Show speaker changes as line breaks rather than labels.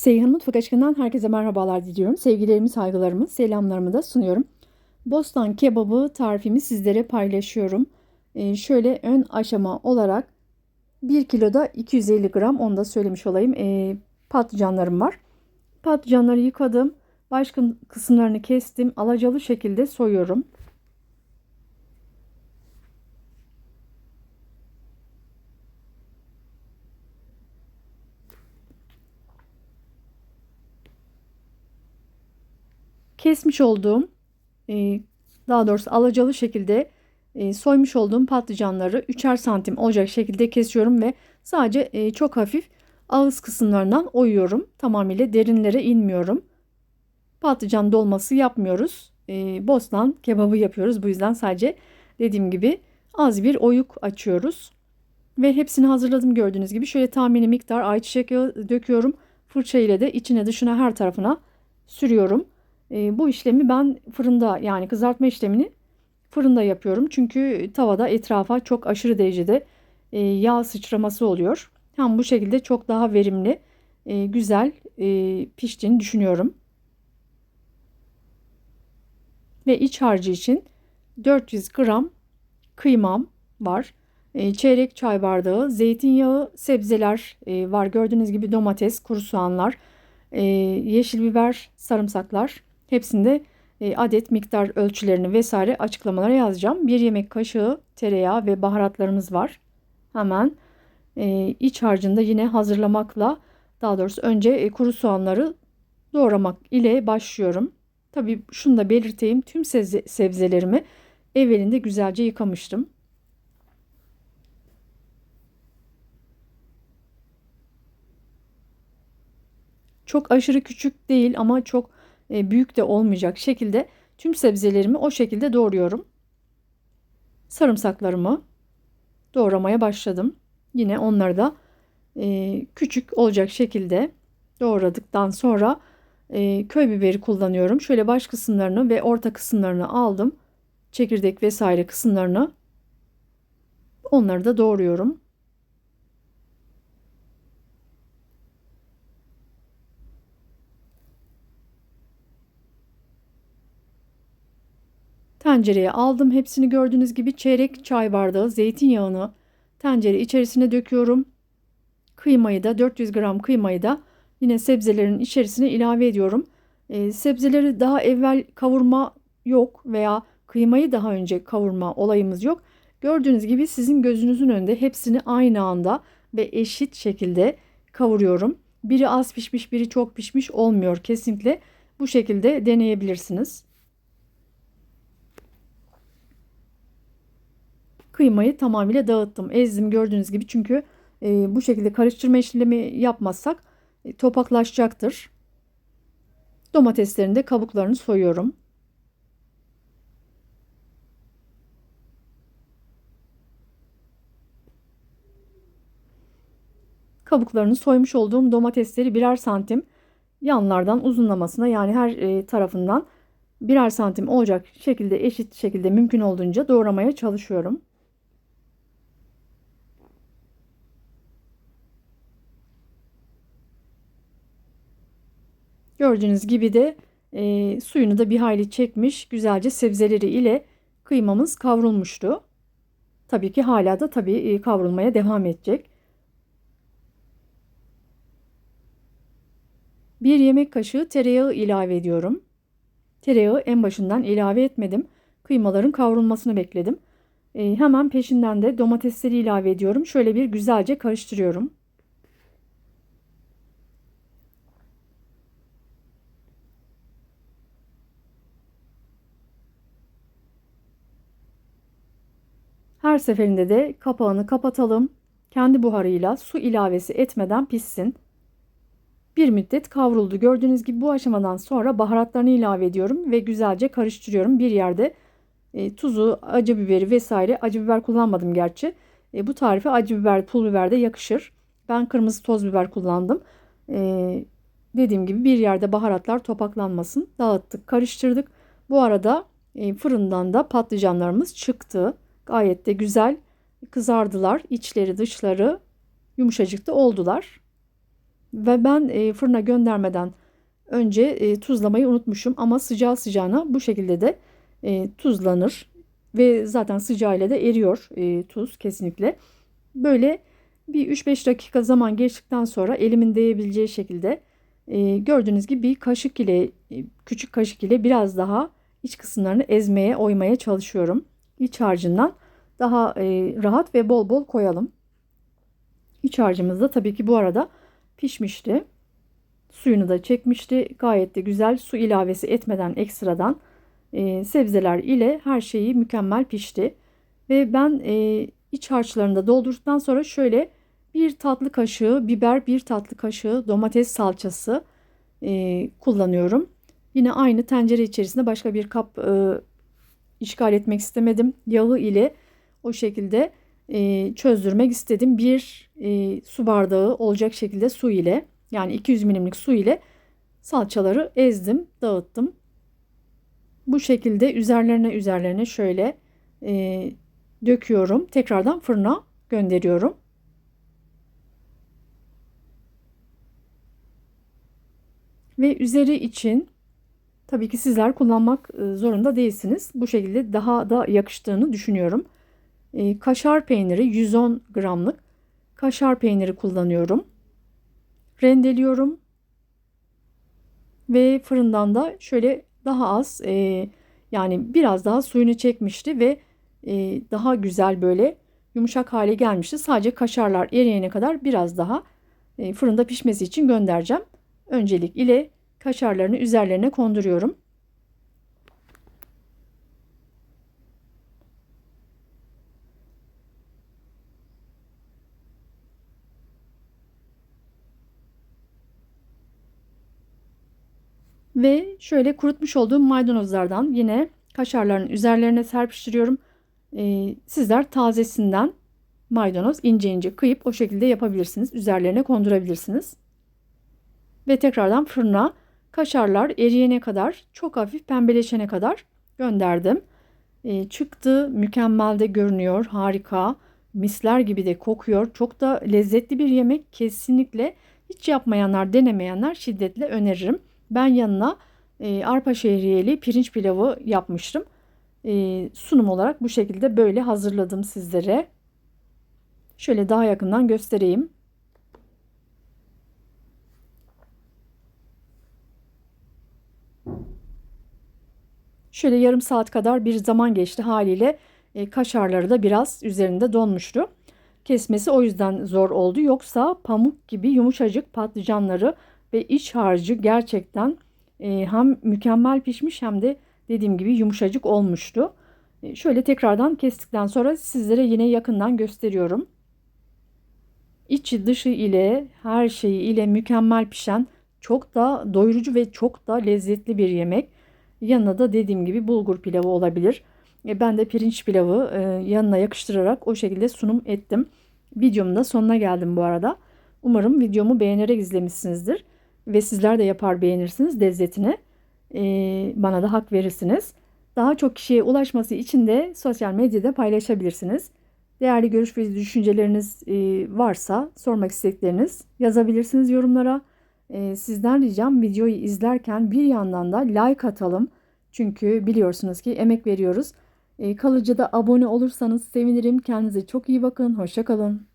Seyhan Mutfak Aşkı'ndan herkese merhabalar diliyorum. Sevgilerimi, saygılarımı, selamlarımı da sunuyorum. Bostan kebabı tarifimi sizlere paylaşıyorum. Ee, şöyle ön aşama olarak 1 kiloda 250 gram onu da söylemiş olayım. Ee, patlıcanlarım var. Patlıcanları yıkadım. Başka kısımlarını kestim. Alacalı şekilde soyuyorum. Kesmiş olduğum e, daha doğrusu alacalı şekilde e, soymuş olduğum patlıcanları 3'er santim olacak şekilde kesiyorum ve sadece e, çok hafif ağız kısımlarından oyuyorum. Tamamıyla derinlere inmiyorum. Patlıcan dolması yapmıyoruz. Bostan kebabı yapıyoruz. Bu yüzden sadece dediğim gibi az bir oyuk açıyoruz. Ve hepsini hazırladım gördüğünüz gibi. Şöyle tahmini miktar ayçiçek yağı döküyorum. Fırça ile de içine dışına her tarafına sürüyorum. E, bu işlemi ben fırında yani kızartma işlemini fırında yapıyorum. Çünkü tavada etrafa çok aşırı derecede e, yağ sıçraması oluyor. Hem bu şekilde çok daha verimli, e, güzel e, piştiğini düşünüyorum. Ve iç harcı için 400 gram kıymam var. E, çeyrek çay bardağı zeytinyağı, sebzeler e, var. Gördüğünüz gibi domates, kuru soğanlar, e, yeşil biber, sarımsaklar Hepsinde e, adet miktar ölçülerini vesaire açıklamalara yazacağım. Bir yemek kaşığı tereyağı ve baharatlarımız var. Hemen e, iç harcında yine hazırlamakla daha doğrusu önce e, kuru soğanları doğramak ile başlıyorum. Tabi şunu da belirteyim tüm sebze, sebzelerimi evvelinde güzelce yıkamıştım. Çok aşırı küçük değil ama çok büyük de olmayacak şekilde tüm sebzelerimi o şekilde doğruyorum. Sarımsaklarımı doğramaya başladım. Yine onları da e, küçük olacak şekilde doğradıktan sonra e, köy biberi kullanıyorum. Şöyle baş kısımlarını ve orta kısımlarını aldım. Çekirdek vesaire kısımlarını onları da doğruyorum. Tencereye aldım. Hepsini gördüğünüz gibi çeyrek çay bardağı zeytinyağını tencere içerisine döküyorum. Kıymayı da 400 gram kıymayı da yine sebzelerin içerisine ilave ediyorum. Ee, sebzeleri daha evvel kavurma yok veya kıymayı daha önce kavurma olayımız yok. Gördüğünüz gibi sizin gözünüzün önünde hepsini aynı anda ve eşit şekilde kavuruyorum. Biri az pişmiş, biri çok pişmiş olmuyor kesinlikle. Bu şekilde deneyebilirsiniz. Kıymayı tamamıyla dağıttım. Ezdim gördüğünüz gibi çünkü e, bu şekilde karıştırma işlemi yapmazsak e, topaklaşacaktır. Domateslerin de kabuklarını soyuyorum. Kabuklarını soymuş olduğum domatesleri birer santim yanlardan uzunlamasına yani her e, tarafından birer santim olacak şekilde eşit şekilde mümkün olduğunca doğramaya çalışıyorum. Gördüğünüz gibi de e, suyunu da bir hayli çekmiş. Güzelce sebzeleri ile kıymamız kavrulmuştu. Tabii ki hala da tabii e, kavrulmaya devam edecek. Bir yemek kaşığı tereyağı ilave ediyorum. Tereyağı en başından ilave etmedim. Kıymaların kavrulmasını bekledim. E, hemen peşinden de domatesleri ilave ediyorum. Şöyle bir güzelce karıştırıyorum. Her seferinde de kapağını kapatalım. Kendi buharıyla su ilavesi etmeden pişsin. Bir müddet kavruldu. Gördüğünüz gibi bu aşamadan sonra baharatlarını ilave ediyorum ve güzelce karıştırıyorum. Bir yerde e, tuzu, acı biberi vesaire acı biber kullanmadım gerçi. E, bu tarife acı biber, pul biber de yakışır. Ben kırmızı toz biber kullandım. E, dediğim gibi bir yerde baharatlar topaklanmasın. Dağıttık, karıştırdık. Bu arada e, fırından da patlıcanlarımız çıktı. Gayet de güzel kızardılar. İçleri dışları yumuşacık da oldular. Ve ben e, fırına göndermeden önce e, tuzlamayı unutmuşum ama sıcağı sıcağına bu şekilde de e, tuzlanır ve zaten sıcağıyla da eriyor tuz kesinlikle. Böyle bir 3-5 dakika zaman geçtikten sonra elimin değebileceği şekilde gördüğünüz gibi bir kaşık ile küçük kaşık ile biraz daha iç kısımlarını ezmeye oymaya çalışıyorum. İç harcından daha e, rahat ve bol bol koyalım. İç harcımız da tabii ki bu arada pişmişti. Suyunu da çekmişti. Gayet de güzel su ilavesi etmeden ekstradan e, sebzeler ile her şeyi mükemmel pişti. Ve ben e, iç harçlarını da doldurduktan sonra şöyle bir tatlı kaşığı biber, bir tatlı kaşığı domates salçası e, kullanıyorum. Yine aynı tencere içerisinde başka bir kap e, işgal etmek istemedim. Yağı ile o şekilde e, çözdürmek istedim. Bir e, su bardağı olacak şekilde su ile yani 200 milimlik su ile salçaları ezdim, dağıttım. Bu şekilde üzerlerine üzerlerine şöyle e, döküyorum. Tekrardan fırına gönderiyorum. Ve üzeri için tabii ki sizler kullanmak e, zorunda değilsiniz. Bu şekilde daha da yakıştığını düşünüyorum. E, kaşar peyniri 110 gramlık kaşar peyniri kullanıyorum. Rendeliyorum. Ve fırından da şöyle daha az e, yani biraz daha suyunu çekmişti ve e, daha güzel böyle yumuşak hale gelmişti. Sadece kaşarlar eriyene kadar biraz daha e, fırında pişmesi için göndereceğim. Öncelik ile kaşarlarını üzerlerine konduruyorum. Ve şöyle kurutmuş olduğum maydanozlardan yine kaşarların üzerlerine serpiştiriyorum. Ee, sizler tazesinden maydanoz ince ince kıyıp o şekilde yapabilirsiniz. Üzerlerine kondurabilirsiniz. Ve tekrardan fırına kaşarlar eriyene kadar çok hafif pembeleşene kadar gönderdim. Ee, çıktı mükemmel de görünüyor harika misler gibi de kokuyor çok da lezzetli bir yemek kesinlikle hiç yapmayanlar denemeyenler şiddetle öneririm. Ben yanına e, arpa şehriyeli pirinç pilavı yapmıştım. E, sunum olarak bu şekilde böyle hazırladım sizlere. Şöyle daha yakından göstereyim. Şöyle yarım saat kadar bir zaman geçti haliyle e, kaşarları da biraz üzerinde donmuştu. Kesmesi o yüzden zor oldu. Yoksa pamuk gibi yumuşacık patlıcanları ve iç harcı gerçekten e, hem mükemmel pişmiş hem de dediğim gibi yumuşacık olmuştu. E, şöyle tekrardan kestikten sonra sizlere yine yakından gösteriyorum. İçi dışı ile her şeyi ile mükemmel pişen çok da doyurucu ve çok da lezzetli bir yemek. Yanına da dediğim gibi bulgur pilavı olabilir. E, ben de pirinç pilavı e, yanına yakıştırarak o şekilde sunum ettim. Videomun da sonuna geldim bu arada. Umarım videomu beğenerek izlemişsinizdir ve sizler de yapar beğenirsiniz lezzetini. E, bana da hak verirsiniz. Daha çok kişiye ulaşması için de sosyal medyada paylaşabilirsiniz. Değerli görüş ve düşünceleriniz e, varsa sormak istedikleriniz yazabilirsiniz yorumlara. E, sizden ricam videoyu izlerken bir yandan da like atalım. Çünkü biliyorsunuz ki emek veriyoruz. E, kalıcı da abone olursanız sevinirim. Kendinize çok iyi bakın. Hoşçakalın.